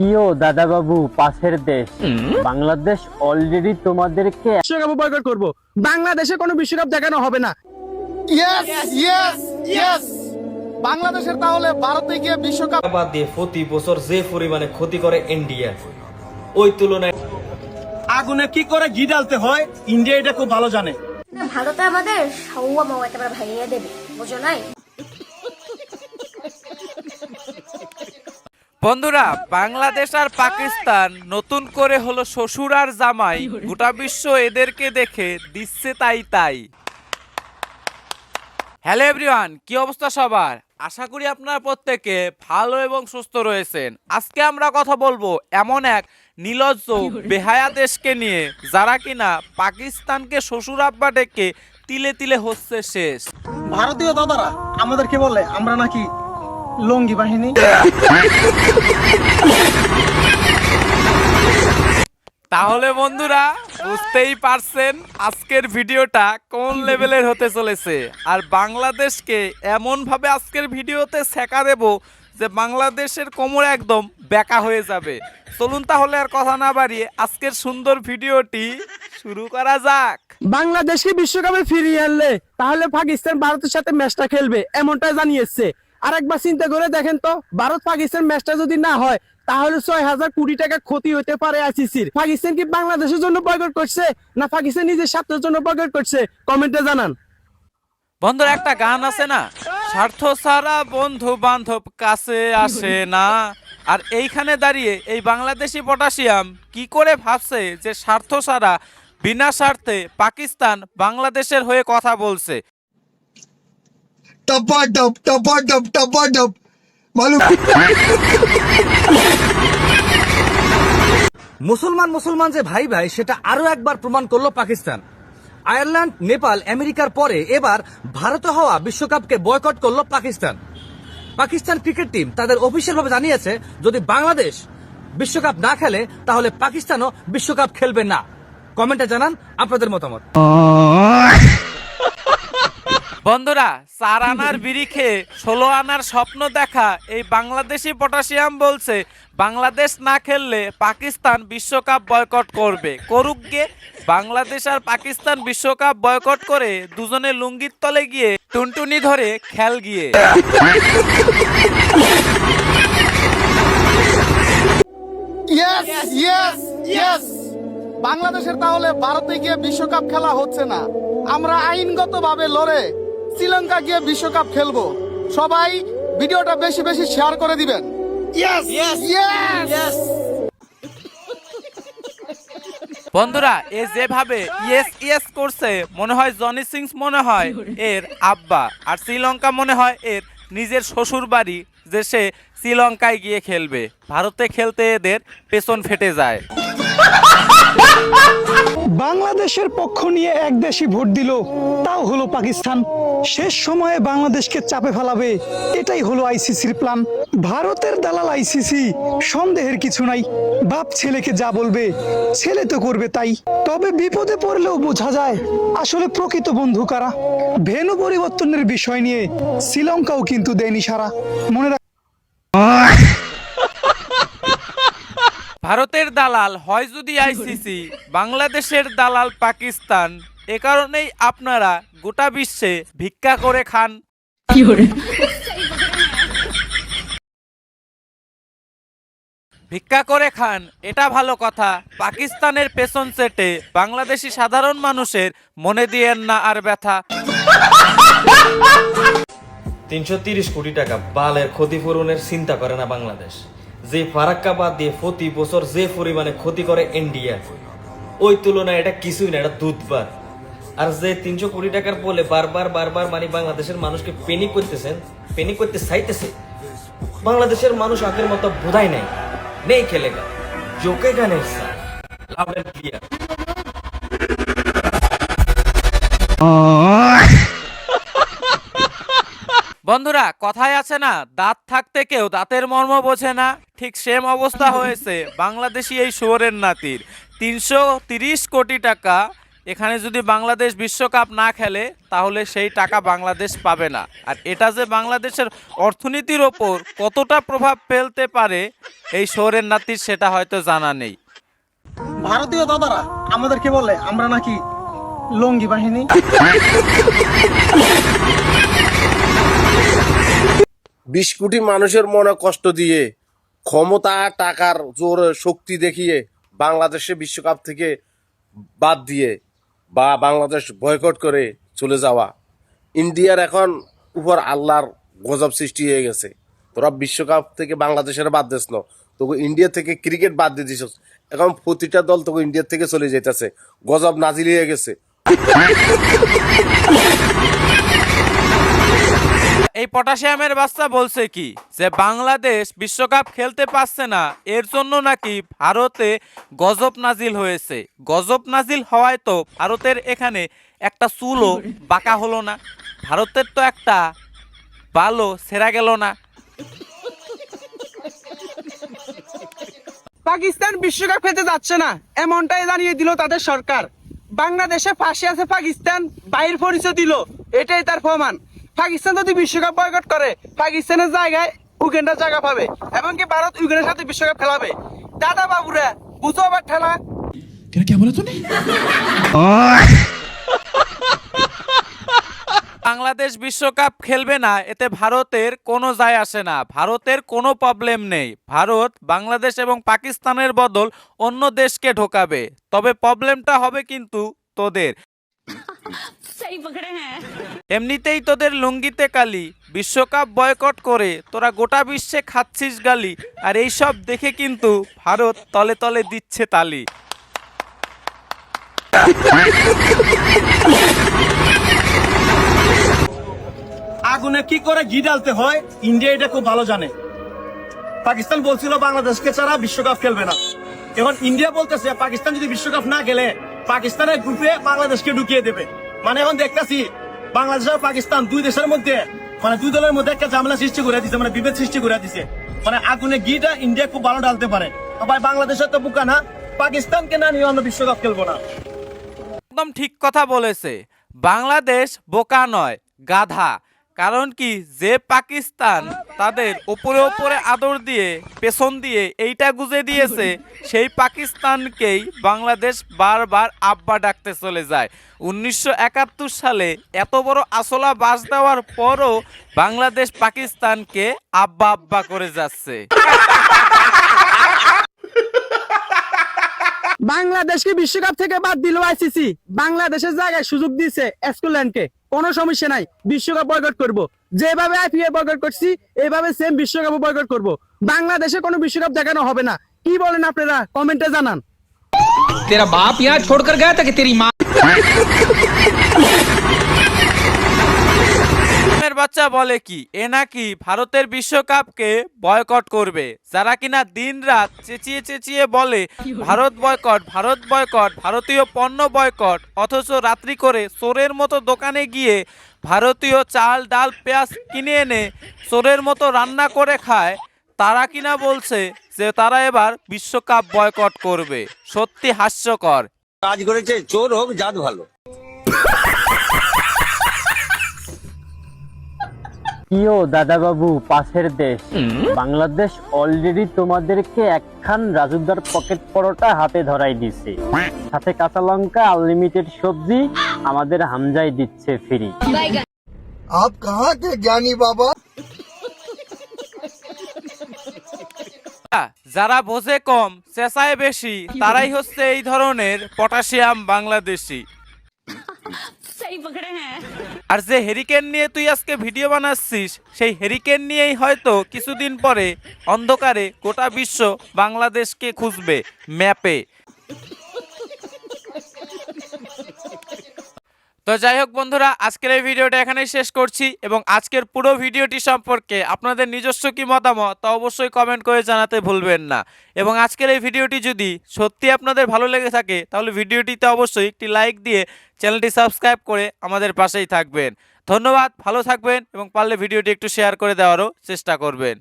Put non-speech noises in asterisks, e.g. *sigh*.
প্রিয় দাদা বাবু পাশের দেশ। বাংলাদেশ অলরেডি তোমাদেরকে বিশ্বকাপ বয়কট করব। বাংলাদেশে কোনো বিশ্বকাপ দেখানো হবে না। বাংলাদেশের তাহলে ভারতে গিয়ে বিশ্বকাপ বাদ দিয়ে প্রতি বছর যে পরিমাণে ক্ষতি করে ইন্ডিয়া ওই তুলনায় আগুনে কি করে ঘি ডালতে হয় ইন্ডিয়া এটা খুব ভালো জানে। না, ভারতে আমাদের ভাইয়া দেবে বুঝো নাই? বন্ধুরা বাংলাদেশ আর পাকিস্তান নতুন করে হলো শ্বশুর আর জামাই। গোটা বিশ্ব এদেরকে দেখে দিচ্ছে তাই তাই। হ্যালো এভরিওয়ান কি অবস্থা সবার? আশা করি আপনারা প্রত্যেকে ভালো এবং সুস্থ রয়েছেন। আজকে আমরা কথা বলব এমন এক নিলজ্জ বেহায়া দেশকে নিয়ে যারা কিনা পাকিস্তানকে শ্বশুর আব্বা ডেকে তিলে তিলে হচ্ছে শেষ। ভারতীয় দাদারা আমাদেরকে বলে আমরা নাকি লঙ্গি বাহিনী। তাহলে বন্ধুরা বুঝতেই পারছেন আজকের ভিডিওটা কোন লেভেলের হতে চলেছে। আর বাংলাদেশকে এমন ভাবে আজকের ভিডিওতে ছেকা দেব যে বাংলাদেশের কোমর একদম বেকা হয়ে যাবে। চলুন তাহলে আর কথা না বাড়িয়ে আজকের সুন্দর ভিডিওটি শুরু করা যাক। বাংলাদেশকে বিশ্বকাপে ফিরিয়ে আনলে তাহলে পাকিস্তান ভারতের সাথে ম্যাচটা খেলবে এমনটা জানিয়েছে আর একবার চিন্তা করে দেখেন তো, ভারত পাকিস্তান ম্যাচটা যদি না হয়, তাহলে ছয় হাজার কোটি টাকা ক্ষতি হতে পারে আইসিসির। পাকিস্তান কি বাংলাদেশের জন্য বয়কট করছে, না পাকিস্তান নিজের স্বার্থের জন্য বয়কট করছে? কমেন্টে জানান। বন্ধুর, একটা গান আছে না? স্বার্থ ছাড়া বন্ধু বান্ধব কাছে আসে না। আর এইখানে দাঁড়িয়ে এই বাংলাদেশি পটাশিয়াম কি করে ভাবছে যে স্বার্থ ছাড়া, বিনা স্বার্থে পাকিস্তান বাংলাদেশের হয়ে কথা বলছে? মালুম মুসলমান মুসলমান যে ভাই ভাই সেটা আরও একবার প্রমাণ করল পাকিস্তান। আয়ারল্যান্ড নেপাল আমেরিকার পরে এবার ভারতে হওয়া বিশ্বকাপকে বয়কট করল পাকিস্তান। পাকিস্তান ক্রিকেট টিম তাদের অফিসিয়াল ভাবে জানিয়েছে যদি বাংলাদেশ বিশ্বকাপ না খেলে তাহলে পাকিস্তানও বিশ্বকাপ খেলবে না। কমেন্টে জানান আপনাদের মতামত। বন্ধুরা চার আনার বিড়ি খেয়ে ষোলো আনার স্বপ্ন দেখা এই বাংলাদেশি পটাশিয়াম বলছে, বাংলাদেশ না খেললে পাকিস্তান বিশ্বকাপ বয়কট করবে। করুক গিয়ে বাংলাদেশ আর পাকিস্তান বিশ্বকাপ বয়কট করে দুজনে লুঙ্গির তলে গিয়ে টুনটুনি ধরে খেল গিয়ে। বাংলাদেশের তাহলে ভারতে গিয়ে বিশ্বকাপ খেলা হচ্ছে না। আমরা আইনগতভাবে লড়ে শ্রীলঙ্কা গিয়ে বিশ্বকাপ খেলব। সবাই ভিডিওটা বেশি বেশি শেয়ার করে দিবেন। ইয়েস ইয়েস বন্ধুরা এ যেভাবে ইয়েস ইয়েস করছে মনে হয় জনি সিংস মনে হয় এর আব্বা। আর শ্রীলঙ্কা মনে হয় এর নিজের শ্বশুর বাড়ি যে সে শ্রীলঙ্কায় গিয়ে খেলবে। ভারতে খেলতে এদের পেছন ফেটে যায়। বাংলাদেশের পক্ষ নিয়ে এক দেশই ভোট দিল, তাও হলো পাকিস্তান। শেষ সময়ে বাংলাদেশকে চাপে ফেলাবে, এটাই হলো আইসিসির প্ল্যান ভারতের দালাল আইসিসি, সন্দেহের কিছু নাই। বাপ ছেলেকে যা বলবে, ছেলে তো করবে তাই। তবে বিপদে পড়লেও বোঝা যায়, আসলে প্রকৃত বন্ধু কারা। ভেনু পরিবর্তনের বিষয় নিয়ে শ্রীলঙ্কাও কিন্তু দেয়নি সারা মনে ভারতের দালাল হয় যদি আইসিসি বাংলাদেশের দালাল পাকিস্তান। এ কারণেই আপনারা গোটা বিশ্বে ভিক্ষা করে খান। ভিক্ষা করে খান এটা ভালো কথা। পাকিস্তানের পেছন সেটে বাংলাদেশি সাধারণ মানুষের মনে দিয়েন না আর ব্যথা। তিনশো তিরিশ কোটি টাকা বালের ক্ষতিপূরণের চিন্তা করে না বাংলাদেশ। যে ফারাক্কা বাদ দিয়ে প্রতি বছর যে পরিমাণে ক্ষতি করে ইন্ডিয়া ওই তুলনায় এটা কিছুই না, এটা দুধবার। আর যে তিনশো কোটি টাকার বলে বারবার বারবার মানে বাংলাদেশের মানুষকে পেনিক করতেছেন পেনিক করতে চাইতেছে, বাংলাদেশের মানুষ আগের মতো বোধাই নাই, নেই খেলেগা জোকে গানের স্যার লাভের প্লেয়ার বন্ধুরা, কথায় আছে না, দাঁত থাকতে কেউ দাঁতের মর্ম বোঝে না। ঠিক সেম অবস্থা হয়েছে বাংলাদেশি এই শুয়োরের নাতির। তিনশো কোটি টাকা, এখানে যদি বাংলাদেশ বিশ্বকাপ না খেলে, তাহলে সেই টাকা বাংলাদেশ পাবে না। আর এটা যে বাংলাদেশের অর্থনীতির ওপর কতটা প্রভাব ফেলতে পারে এই শহরের নাতির, সেটা হয়তো জানা নেই। ভারতীয় দাদারা, আমাদেরকে বলে, আমরা নাকি লঙ্গি বাহিনী। বিশ কোটি মানুষের মনে কষ্ট দিয়ে ক্ষমতা, টাকার জোর, শক্তি দেখিয়ে বাংলাদেশে বিশ্বকাপ থেকে বাদ দিয়ে বা বাংলাদেশ বয়কট করে চলে যাওয়া ইন্ডিয়ার এখন উপর আল্লাহর গজব সৃষ্টি হয়ে গেছে। তোরা বিশ্বকাপ থেকে বাংলাদেশের বাদ দিস না। তোকে ইন্ডিয়া থেকে ক্রিকেট বাদ দিয়ে দিস। এখন প্রতিটা দল তোকে ইন্ডিয়া থেকে চলে যেতেছে গজব নাজিল হয়ে গেছে। এই পটাশিয়ামের বাচ্চা বলছে কি যে বাংলাদেশ বিশ্বকাপ খেলতে পারছে না, এর জন্য নাকি ভারতে গজব নাজিল হয়েছে। গজব নাজিল হওয়ায় তো ভারতের এখানে একটা চুলও বাঁকা হলো না, ভারতের তো একটা বালও সেরা গেল না। পাকিস্তান বিশ্বকাপ খেলতে যাচ্ছে না, এমনটাই জানিয়ে দিল তাদের সরকার। বাংলাদেশে ফাঁসি আছে পাকিস্তান, বাইর পরিচয় দিল, এটাই তার প্রমাণ। পাকিস্তান যদি বিশ্বকাপ বয়কট করে পাকিস্তানের জায়গায় উগান্ডার জায়গা পাবে এবং কি ভারত উগান্ডার সাথে বিশ্বকাপ খেলাবে। দাদা বাবুরা বুঝো আবার ঠেলা। বাংলাদেশ বিশ্বকাপ খেলবে না এতে ভারতের কোনো যায় আসে না। ভারতের কোনো প্রবলেম নেই। ভারত বাংলাদেশ এবং পাকিস্তানের বদল অন্য দেশকে ঢোকাবে। তবে প্রবলেমটা হবে কিন্তু তোদের। এমনিতেই তোদের লুঙ্গিতে কালি বিশ্বকাপ বয়কট করে তোরা গোটা বিশ্বে খাচ্ছিস গালি আর এইসব দেখে কিন্তু ভারত তলে তলে দিচ্ছে তালি। আগুনে কি করে ঘি ডালতে হয় ইন্ডিয়া এটা খুব ভালো জানে। পাকিস্তান বলছিল বাংলাদেশকে ছাড়া বিশ্বকাপ খেলবে না। এখন ইন্ডিয়া বলতেছে পাকিস্তান যদি বিশ্বকাপ না খেলে পাকিস্তানের গ্রুপে বাংলাদেশকে ঢুকিয়ে দেবে। মানে এখন দেখতেছি বাংলাদেশ আর পাকিস্তান দুই দেশের মধ্যে মানে দুই দলের মধ্যে একটা ঝামেলা সৃষ্টি করে দিছে মানে বিভেদ সৃষ্টি করে দিছে। মানে আগুনে গিটা ইন্ডিয়া খুব ভালো ডালতে পারে। আবার বাংলাদেশের তো বুকা না, পাকিস্তানকে না নিয়ে আমরা বিশ্বকাপ খেলব না। একদম ঠিক কথা বলেছে। বাংলাদেশ বোকা নয়, গাধা। কারণ কি, যে পাকিস্তান তাদের ওপরে উপরে আদর দিয়ে, পেছন দিয়ে এইটা গুজে দিয়েছে, সেই পাকিস্তানকেই বাংলাদেশ বারবার আব্বা ডাকতে চলে যায়। উনিশশো একাত্তর সালে এত বড় আসলা বাস দেওয়ার পরও বাংলাদেশ পাকিস্তানকে আব্বা আব্বা করে যাচ্ছে। বাংলাদেশকে বিশ্বকাপ থেকে বাদ দিল আইসিসি বাংলাদেশের জায়গায় সুযোগ দিয়েছে স্কটল্যান্ডকে। কোনো সমস্যা নাই, বিশ্বকাপ বয়কট করব। যেভাবে আইপিএ বয়কট করছি এইভাবে সেম বিশ্বকাপও বয়কট করব। বাংলাদেশে কোনো বিশ্বকাপ দেখানো হবে না। কি বলেন আপনারা? কমেন্টে জানান। তেরা বাপ ইয়া ছোড়কর গয়া তেরি মা বাচ্চা বলে কি এ নাকি ভারতের বিশ্বকাপকে বয়কট করবে? যারা কিনা দিন রাত চেঁচিয়ে চেঁচিয়ে বলে? ভারত বয়কট ভারত বয়কট ভারতীয় পণ্য বয়কট অথচ রাত্রি করে চোরের মতো দোকানে গিয়ে ভারতীয় চাল ডাল পেঁয়াজ কিনে এনে চোরের মতো রান্না করে খায় তারা কিনা বলছে যে তারা এবার বিশ্বকাপ বয়কট করবে। সত্যি হাস্যকর। কাজ করেছে চোর হোক জাত ভালো। কিও দাদাবাবু পাশের দেশ। বাংলাদেশ অলরেডি তোমাদেরকে একখান রাজুদার পকেট পরোটা হাতে ধরাই দিছে। সাথে কাঁচা লঙ্কা আনলিমিটেড সবজি আমাদের হামজাই দিচ্ছে ফ্রি আপ কাহা কে জ্ঞানী বাবা? যারা বোঝে কম চেঁচায় বেশি তারাই হচ্ছে এই ধরনের পটাশিয়াম বাংলাদেশি। *laughs* আর যে হেরিকেন নিয়ে তুই আজকে ভিডিও বানাচ্ছিস, সেই হেরিকেন নিয়েই হয়তো কিছুদিন পরে অন্ধকারে গোটা বিশ্ব বাংলাদেশকে খুঁজবে ম্যাপে তো যাই হোক বন্ধুরা, আজকের এই ভিডিওটা এখানেই শেষ করছি এবং আজকের পুরো ভিডিওটি সম্পর্কে আপনাদের নিজস্ব কি মতামত তা অবশ্যই কমেন্ট করে জানাতে ভুলবেন না। এবং আজকের এই ভিডিওটি যদি সত্যি আপনাদের ভালো লেগে থাকে, তাহলে ভিডিওটিতে অবশ্যই একটি লাইক দিয়ে চ্যানেলটি সাবস্ক্রাইব করে আমাদের পাশেই থাকবেন। ধন্যবাদ, ভালো থাকবেন এবং পারলে ভিডিওটি একটু শেয়ার করে দেওয়ারও চেষ্টা করবেন।